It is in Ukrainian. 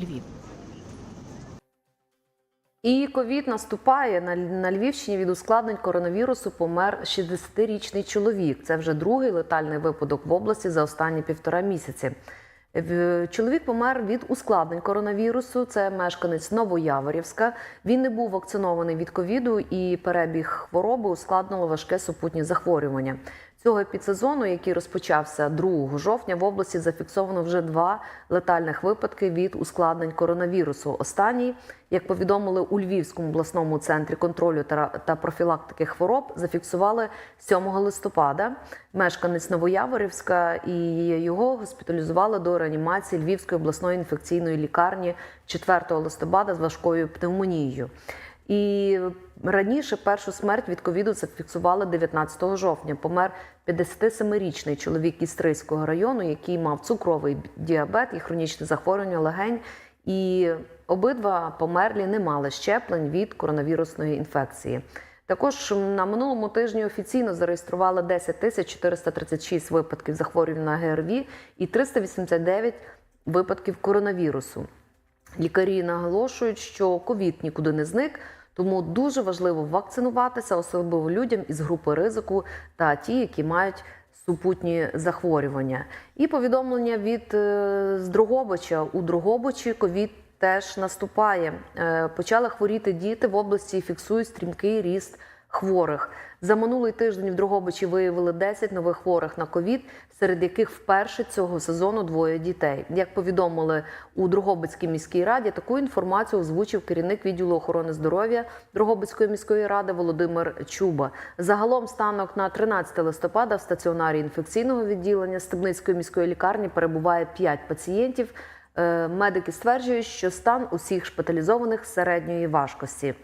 Львів. І ковід наступає на, Львівщині від ускладнень коронавірусу. Помер 60-річний чоловік. Це вже другий летальний випадок в області за останні півтора місяці. Чоловік помер від ускладнень коронавірусу. Це мешканець Новояворівська. Він не був вакцинований від ковіду, і перебіг хвороби ускладнило важке супутні захворювання. Цього підсезону, який розпочався 2 жовтня, в області зафіксовано вже два летальних випадки від ускладнень коронавірусу. Останній, як повідомили у Львівському обласному центрі контролю та профілактики хвороб, зафіксували 7 листопада. Мешканець Новояворівська і його госпіталізували до реанімації Львівської обласної інфекційної лікарні 4 листопада з важкою пневмонією. І раніше першу смерть від ковіду зафіксували 19 жовтня. Помер 57-річний чоловік із Стрийського району, який мав цукровий діабет і хронічне захворювання легень. І обидва померлі не мали щеплень від коронавірусної інфекції. Також на минулому тижні офіційно зареєстрували 10 тисяч 436 випадків захворювань на ГРВІ і 389 випадків коронавірусу. Лікарі наголошують, що ковід нікуди не зник, тому дуже важливо вакцинуватися, особливо людям із групи ризику та ті, які мають супутні захворювання. І повідомлення від е, з Дрогобича у Дрогобичі ковід теж наступає. Е, Почали хворіти діти в області і фіксують стрімкий ріст хворих. За минулий тиждень в Дрогобичі виявили 10 нових хворих на ковід, серед яких вперше цього сезону двоє дітей. Як повідомили у Дрогобицькій міській раді, таку інформацію озвучив керівник відділу охорони здоров'я Дрогобицької міської ради Володимир Чуба. Загалом станок на 13 листопада в стаціонарі інфекційного відділення Стебницької міської лікарні перебуває 5 пацієнтів. Е, Медики стверджують, що стан усіх шпиталізованих середньої важкості.